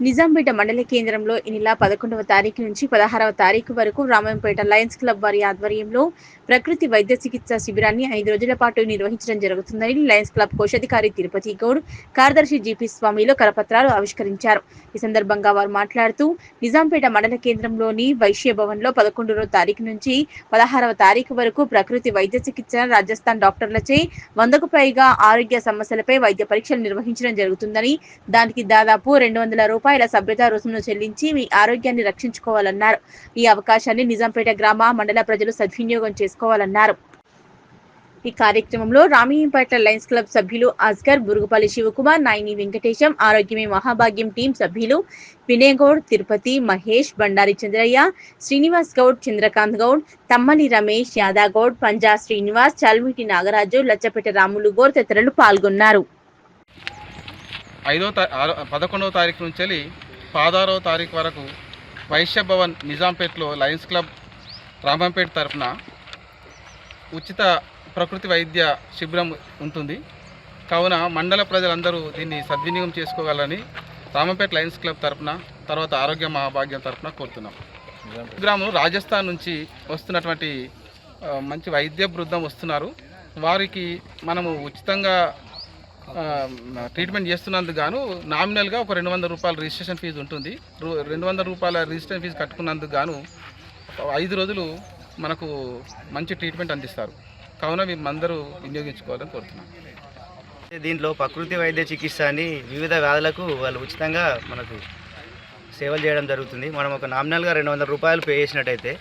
నిజాంపేట మండల కేంద్రంలో ఈ నెల పదకొండవ తారీఖు నుంచి పదహారవ తారీఖు వరకు రామంపేట లయన్స్ క్లబ్ వారి ఆధ్వర్యంలో ప్రకృతి వైద్య చికిత్స శిబిరాన్ని ఐదు రోజుల పాటు నిర్వహించడం జరుగుతుందని లయన్స్ క్లబ్ కోశాధికారి తిరుపతి గౌడ్ కార్యదర్శి జీపీ స్వామిలో కరపత్రాలు ఆవిష్కరించారు. ఈ సందర్భంగా వారు మాట్లాడుతూ నిజాంపేట మండల కేంద్రంలోని వైశ్య భవన్లో పదకొండవ తారీఖు నుంచి పదహారవ తారీఖు వరకు ప్రకృతి వైద్య చికిత్స రాజస్థాన్ డాక్టర్లచే వందకు పైగా ఆరోగ్య సమస్యలపై వైద్య పరీక్షలు నిర్వహించడం జరుగుతుందని దానికి దాదాపు రెండు వందల రూపాయలు సభ్యత రుసుమును చెల్లించి మీ ఆరోగ్యాన్ని రక్షించుకోవాలన్నారు. ఈ అవకాశాన్ని నిజాంపేట గ్రామ మండల ప్రజలు సద్వినియోగం చేసుకోవాలన్నారు. ఈ కార్యక్రమంలో రామయ్యంపేట లయన్స్ క్లబ్ సభ్యులు అస్గర్ బురుగుపల్లి శివకుమార్ నాయని వెంకటేశం ఆరోగ్యమే మహాభాగ్యం టీం సభ్యులు వినయగౌడ్ తిరుపతి మహేష్ బండారి చంద్రయ్య శ్రీనివాస్ గౌడ్ చంద్రకాంత్ గౌడ్ తమ్మలి రమేష్ యాదాగౌడ్ పంజా శ్రీనివాస్ చల్మిటి నాగరాజు లచ్చపేట రాములు గౌడ్ తదితరులు పాల్గొన్నారు. ఐదో తా పదకొండవ తారీఖు నుంచి వెళ్ళి పదహారవ తారీఖు వరకు వైశ్య భవన్ నిజాంపేట్లో లయన్స్ క్లబ్ రామంపేట తరఫున ఉచిత ప్రకృతి వైద్య శిబిరం ఉంటుంది. కావున మండల ప్రజలందరూ దీన్ని సద్వినియోగం చేసుకోగలని రామంపేట లయన్స్ క్లబ్ తరఫున తర్వాత ఆరోగ్య మహాభాగ్యం తరఫున కోరుతున్నాం. గ్రామం రాజస్థాన్ నుంచి వస్తున్నటువంటి మంచి వైద్య బృందం వస్తున్నారు. వారికి మనము ఉచితంగా ట్రీట్మెంట్ చేస్తున్నందుకు గాను నామినల్గా ఒక రెండు వందల రూపాయల రిజిస్ట్రేషన్ ఫీజు ఉంటుంది. రెండు వందల రూపాయల రిజిస్ట్రేషన్ ఫీజు కట్టుకున్నందుకు గాను ఐదు రోజులు మనకు మంచి ట్రీట్మెంట్ అందిస్తారు. కావున మేము అందరూ వినియోగించుకోవాలని కోరుతున్నాం. దీంట్లో ప్రకృతి వైద్య చికిత్స అని వివిధ వ్యాధులకు వాళ్ళు ఉచితంగా మనకు సేవలు చేయడం జరుగుతుంది. మనం ఒక నామినల్గా రెండు వందల రూపాయలు పే చేసినట్టయితే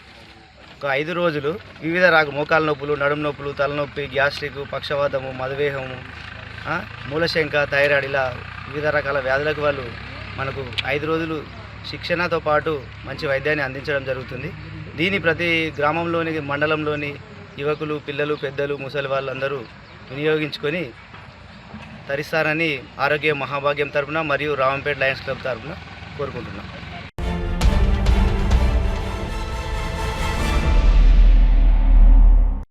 ఒక ఐదు రోజులు వివిధ రాకు మోకాల నొప్పులు నడుము నొప్పులు తలనొప్పి గ్యాస్ట్రిక్ పక్షవాతము మధువేహము మూలశంక థైరాయిడ్ ఇలా వివిధ రకాల వ్యాధులకు వాళ్ళు మనకు ఐదు రోజులు శిక్షణతో పాటు మంచి వైద్యాన్ని అందించడం జరుగుతుంది. దీని ప్రతి గ్రామంలోని మండలంలోని యువకులు పిల్లలు పెద్దలు ముసలి వాళ్ళందరూ వినియోగించుకొని తరిస్తారని ఆరోగ్య మహాభాగ్యం తరపున మరియు రావంపేట లయన్స్ క్లబ్ తరపున కోరుకుంటున్నాం.